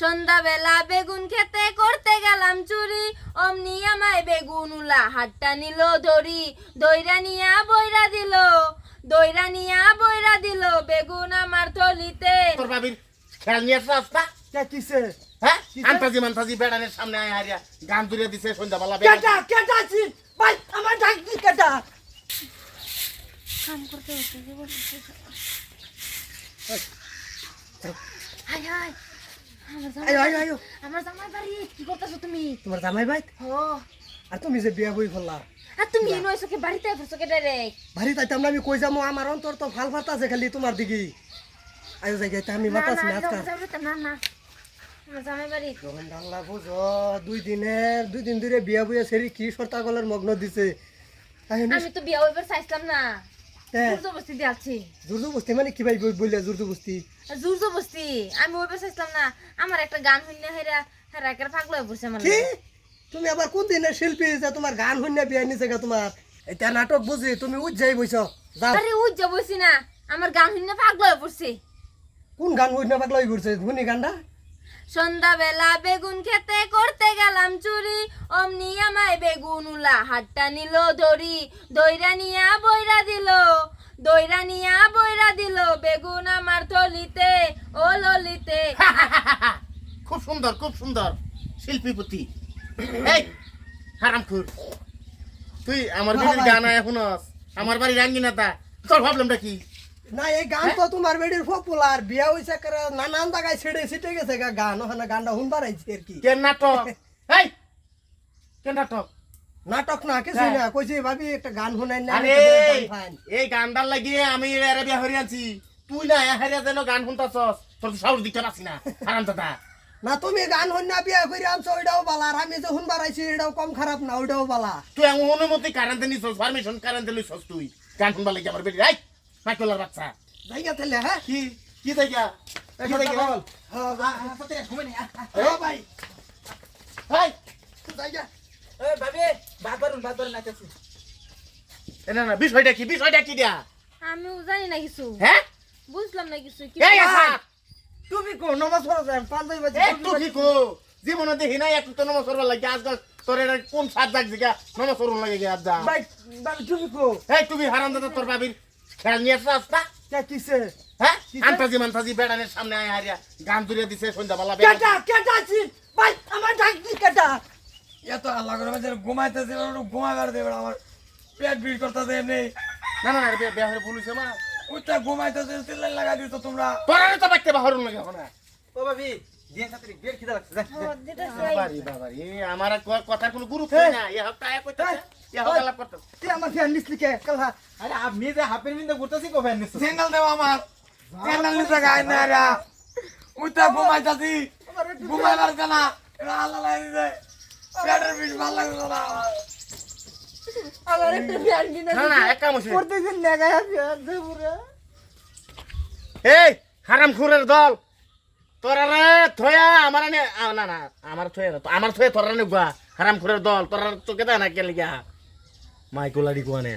সন্ধ্যাবেলা বেগুন খেতে করতে গেলাম চুরি। অমনি আমায় বেগুন উলা হাতটা নিল ধরি দইরা নিয়া বইরা দিল দইরা নিয়া বইরা দিল বেগুন আমার থলিতে। তোর বাবির খেয়াল নিয়ে রাস্তা কে কিসে? হ্যাঁ? আন্তাজি মান্তাজি বেড়ানের সামনে আয় হারিয়া গান তুলে দিছে সন্ধ্যাবেলা কেটা কেটা আছি ভাই আমার ডাকি কেটা। কাম করতে হচ্ছে হাই হাই আমার জামাই আয়ো আয়ো বাড়ি- আয়ো আমার কি করতেছো তুমি? তোমার জামাই ভাই ও আর তুমি যে বিয়া বই ফেললা আর তুমি নয়ছো কি? বাড়িতে ফেরছো কে ডাইরেক্ট ভারী তাইতাম না আমি কই যাব? আমার অন্তর তো ফাল ফাটাছে খালি তোমার দিকে। আয়ো যাই যাইতে আমি বাতাস না না না যখন বুঝো দুই দিনের দুই দিন ধরে বিয়া বইয়া সেরি কি সর্তাগলের মগ্ন দিছে? আমি তো বিয়া হইবার চাইছিলাম না। দিয়াছি। মানে কি ভাই বললে না আমার একটা গান শুনলে হেরা হেরা একের পাগল হয়ে পড়ছে আমার তুমি আবার কোন দিনের শিল্পী যে তোমার গান শুনিয়া বিয়া নিছে গা তোমার। এটা নাটক বুঝি তুমি উঠ যাই বইছ। যাও। আরে উজ না আমার গান শুনলে পাগল হয়ে পড়ছে। কোন গান না পাগলা হয়ে শুনি গানটা। সন্ধ্যাবেলা বেগুন খেতে করতে গেলাম চুরি। অমনি আমায় বেগুন উলা হাতটা নিল ধরি। দইরা নিয়া বইরা দিল দইরা নিয়া বইরা দিল বেগুন আমার থলিতে ও ললিতে। খুব সুন্দর খুব সুন্দর শিল্পী পুতি এই হারাম খুর তুই আমার। বাড়ির গান এখন আমার বাড়ি রাঙ্গিনা তা তোর ভাবলামটা কি? না এই গান তো তোমার বেডির পপুলার বিয়া হইছে করে নানান জায়গায় ছেড়ে ছিটে গেছে গা গান ওখানে গানটা শুনবার আইছে আর কি। কেন নাটক? এই! কেন নাটক? নাটক না কিছু হ্যাঁ। না কইছি ভাবি একটা গান শুনাই না আরে এই গানটার লাগিয়ে আমি এরা বিয়া হরি আনছি। তুই না হারিয়া যেন গান শুনতাছস তোর তো সাহস দিতে পারছি না। হারাম দাদা। না তুমি গান শুন না বিয়া করে আনছো ওইটাও বালা। আর আমি যে শুনবার আইছি এটাও কম খারাপ না ওইটাও বালা। তুই অনুমতি কারেন্টে নিছস পারমিশন কারেন্টে লইছস তুই। গান শুনবার লাগি আমার বেটি এই! মাইকলার বাচ্চা। জায়গা তাহলে হ্যাঁ? কি? কি দেখা কি হ্যাঁ, হ্যাঁ ভাই। ভাই জায়গা। না না বিষয়টা কি? বিষয়টা কি দিয়া? আমিও জানি না কিছু। হ্যাঁ? বুঝলাম না কিছু কি এই আসা তুমি কো নমাজ পড়ো যান পাঞ্জাবি বাজে একটু কি কো। জীবনে দেখি নাই একটু তো নমস্কার করবার লাগে। আজকাল তোর এটা কোন সাত জাগ জিগা নমস্কার করবার লাগে আজ যা ভাই ভাই তুমি কো। এই তুমি হারাম দাদা তোর বাবির খেয়াল নিয়ে রাস্তা কে কিসে হ্যাঁ? আন্তাজি মান্তাজি বেড়ানের সামনে আয় হারিয়া গান তুলে দিছে সন্ধ্যাবেলা কেটা কেটা আছি ভাই আমার ডাকি কেটা এত আল্লাহ করে মাঝে ঘুমাইতেছে ঘুমাবার দেবে আমার পেট ভিড় করতেছে এমনি। না না মা ঘুমাইতেছে সিলাই তোমরা। তোরা তো বাহরুন লাগে এখন ও ভাবি আমার কোনো গুরুত্ব না এ হপ্তাহ আয়া কইতাছে এ হপ্তাহ লাভ করতেছে তুই আমার ফ্যান নিসলি কে কালহা আরে আপনি যে হাফের বিন্দু ঘুরতেছি কোফেন নিচ্ছ সিঙ্গেল দেব আমার। সিঙ্গেল নিতে গাই না রা উঠতে ঘুমাইতেছি। ঘুমাইবার জানা আল্লাহ লাগি যায় পেটের ভিড় ভালো লাগছে না আমার। আমার একটা ফ্যান কিনে না না এক কাম হইছে প্রত্যেকদিন লাগাই ফ্যান দে পুরা এই হারাম খুরের দল। তোরা রে থয়া আমার না না আমার থয়া আমার থয়া তোরা নে গুয়া হারাম খুরের দল তোরা চোখে দা না কে লিগা? মাইকোলারি গুয়ানে